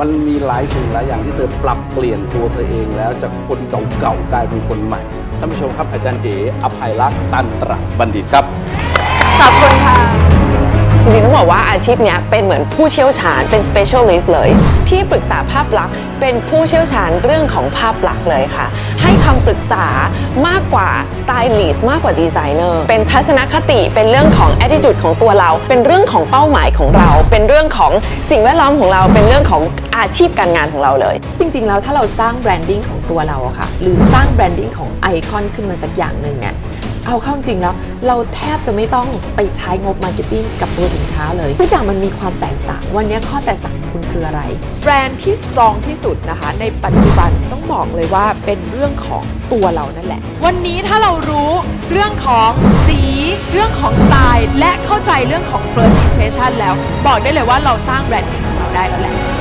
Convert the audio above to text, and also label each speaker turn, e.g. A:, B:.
A: มันมีหลายสิ่งหลายอย่างที่เธอปรับเปลี่ยนตัวเธอเองแล้วจากคนเก่าๆกลายเป็นคนใหม่ท่านผู้ชมครับอาจารย์เอ๋อภัยรักษ์ตันตระบัณฑิตครับ
B: ขอบคุณค่ะ
C: จริงๆต้องบอกว่าอาชีพเนี้ยเป็นเหมือนผู้เชี่ยวชาญเป็น specialist เลย ที่ปรึกษาภาพลักษณ์เป็นผู้เชี่ยวชาญเรื่องของภาพลักษณ์เลยค่ะ ให้คำปรึกษามากกว่า stylist มากกว่าดีไซเนอร์เป็นทัศนคติเป็นเรื่องของ attitude ของตัวเรา เป็นเรื่องของเป้าหมายของเรา เป็นเรื่องของสิ่งแวดล้อมของเราเป็นเรื่องของ อาชีพการงานของเราเลย
B: จริง ๆ แล้วถ้าเราสร้างแบรนดิ้งของตัวเราอะค่ะ หรือสร้างแบรนดิ้งของไอคอนขึ้นมาสักอย่างหนึ่งเนี่ยเอาเข้าจริงแล้ว เราแทบจะไม่ต้องไปใช้งบมาร์เก็ตติ้งกับตัวสินค้าเลยทุกอย่างมันมีความแตกต่าง วันนี้ข้อแตกต่างของคุณคืออะไร แบรนด์ที่สตรองที่สุดนะคะ ในปัจจุบันต้องบอกเลยว่าเป็นเรื่องของตัวเรานั่นแหละ วันนี้ถ้าเรารู้เรื่องของสี เรื่องของสไตล์ และเข้าใจเรื่องของ first impression แล้ว บอกได้เลยว่าเราสร้างแบรนด์ของเราได้แล้วแหละ